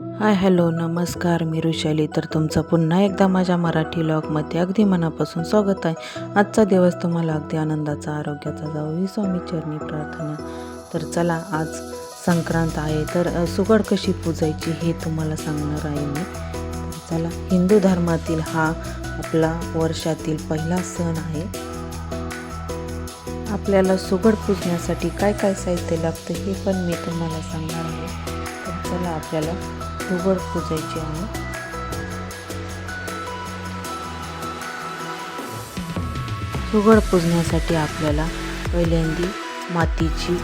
Hi hello नमस्कार मी ऋषाली. तर तुमचं पुन्हा एकदा माझ्या मराठी लॉगमध्ये अगदी मनापासून स्वागत आहे. आजचा दिवस तुम्हाला अगदी आनंदाचा आरोग्याचा जाऊ ही स्वामी चरणी प्रार्थना. तर चला आज संक्रांत आहे तर सुगड कशी पूजायची हे तुम्हाला सांगणार आहे मी. चला हिंदू धर्मातील हा आपला वर्षातील पहिला सण आहे. आपल्याला सुगड पूजण्यासाठी काय काय साहित्य लागतं हे पण मी तुम्हाला सांगणार आहे. तर चला आपल्याला सुगड पूजायची आहे. सुगड पूजण्यासाठी आपल्याला पहिल्यांदी मातीची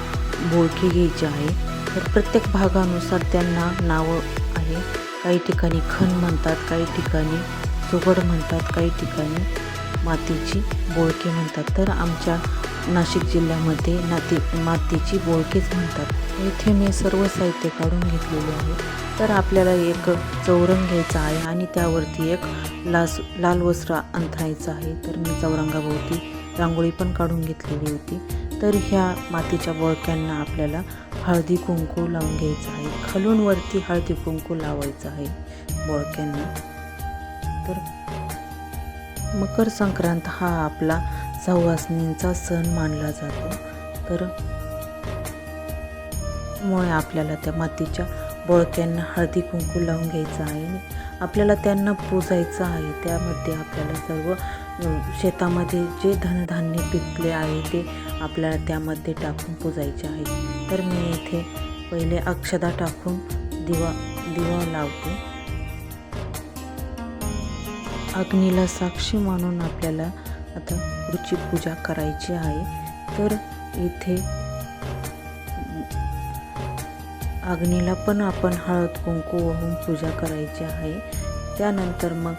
बोळकी घ्यायची आहे. तर प्रत्येक भागानुसार त्यांना नावं आहे. काही ठिकाणी खण म्हणतात काही ठिकाणी सुगड म्हणतात काही ठिकाणी मातीची बोळके म्हणतात. तर आमच्या नाशिक जिल्ह्यामध्ये नाती मातीची बोळकेच म्हणतात येथे मी सर्व साहित्य काढून घेतलेले आहे. तर आपल्याला एक चौरंग घ्यायचा आहे आणि त्यावरती एक लास लाल वस्त्र अंथरायचं आहे. तर मी चौरंगाभोवती रांगोळी पण काढून घेतलेली होती. तर ह्या मातीच्या बोळक्यांना आपल्याला हळदी कुंकू लावून घ्यायचं आहे. खालून वरती हळदी कुंकू लावायचं आहे बोळक्यांना. तर मकर संक्रांत हा आपला सवासनींचा सण मानला जातो. तर मुळे आपल्याला त्या मातीच्या बोळक्यांना हळदी कुंकू लावून घ्यायचं आहे आपल्याला त्यांना पुजायचं आहे. त्यामध्ये आपल्याला सर्व शेतामध्ये जे धनधान्य पिकले आहे ते आपल्याला त्यामध्ये टाकून पुजायचे आहे. तर मी इथे पहिले अक्षदा टाकून दिवा दिवा लावते. अग्नीला साक्षी मानून आपल्याला आता पुढची पूजा करायची आहे. तर इथे अग्नीला पण आपण हळद कुंकू वाहून पूजा करायची आहे. त्यानंतर मग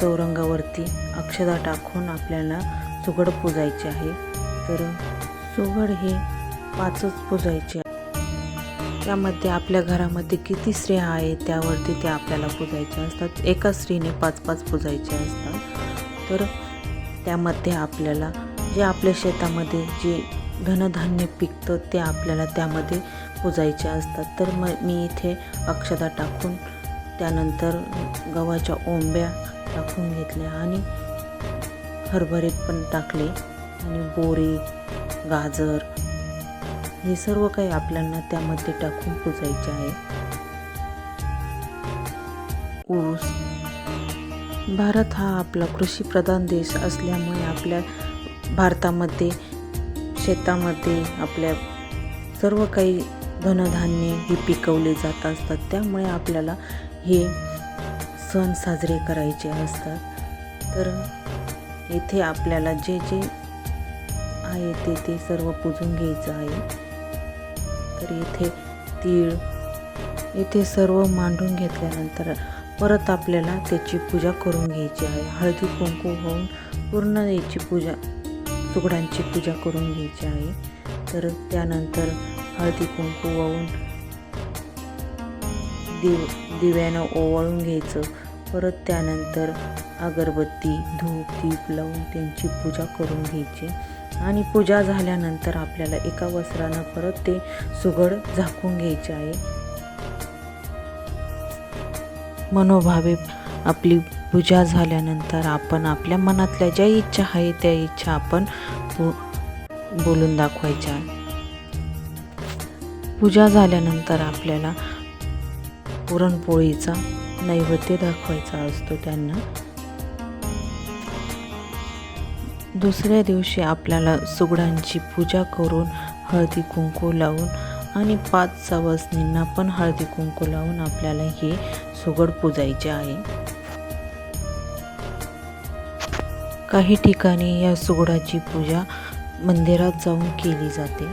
चौरंगावरती अक्षदा टाकून आपल्याला सुगड पूजायची आहे. तर सुगड हे पाचच पूजायचे आहे. त्यामध्ये आपल्या घरामध्ये किती स्त्रिया आहेत त्यावरती ते आपल्याला पूजायचे असतात. एका स्त्रीने पाच पाच पूजायचे असतात. तर त्यामध्ये आपल्याला जे आपल्या शेतामध्ये जे धनधान्य पिकतं ते आपल्याला त्यामध्ये पुजायचे असतात. तर मग मी इथे अक्षदा टाकून त्यानंतर गव्हाच्या ओंब्या टाकून घेतल्या आणि हरभरे पण टाकले. आणि बोरी गाजर हे सर्व काही आपल्याला त्यामध्ये टाकून पुजायचे आहे. ऊस भारत हा आपला कृषीप्रधान देश असल्यामुळे आपल्या भारतामध्ये शेतामध्ये आपल्या सर्व काही धनधान्ये हे पिकवले जात असतात. त्यामुळे आपल्याला हे सण साजरे करायचे असतात. तर येथे आपल्याला जे जे आहे ते ते सर्व पूजून घ्यायचं आहे. तर इथे तीळ इथे सर्व मांडून घेतल्यानंतर परत आपल्याला त्याची पूजा करून घ्यायची आहे. हळदी कुंकू होऊन पूर्ण याची पूजा सुगडांची पूजा करून घ्यायची आहे. तर त्यानंतर हळदी कुंकू वाहून दिव दिव्यानं ओवाळून घ्यायचं. परत त्यानंतर अगरबत्ती धूप दीप लावून त्यांची पूजा करून घ्यायची. आणि पूजा झाल्यानंतर आपल्याला एका वस्त्रानं परत ते सुगड झाकून घ्यायचे आहे. मनोभावे आपली पूजा झाल्यानंतर आपण आपल्या मनातल्या ज्या इच्छा आहे त्या इच्छा आपण बोलून दाखवायच्या. पूजा झाल्यानंतर आपल्याला पुरणपोळीचा नैवेद्य दाखवायचा असतो त्यांना. दुसऱ्या दिवशी आपल्याला सुगडांची पूजा करून हळदी कुंकू लावून आणि पाच सवासनींना पण हळदी कुंकू लावून आपल्याला हे सुगड पूजायचे आहे. काही ठिकाणी या सुगडाची पूजा मंदिरात जाऊन केली जाते.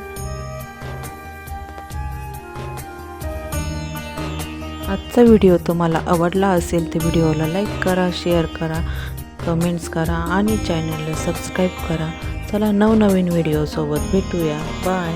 आजचा व्हिडिओ तुम्हाला आवडला असेल तर व्हिडिओला लाईक करा शेअर करा कमेंट्स करा आणि चॅनलला सबस्क्राईब करा. चला नवनवीन व्हिडिओसोबत भेटूया. बाय.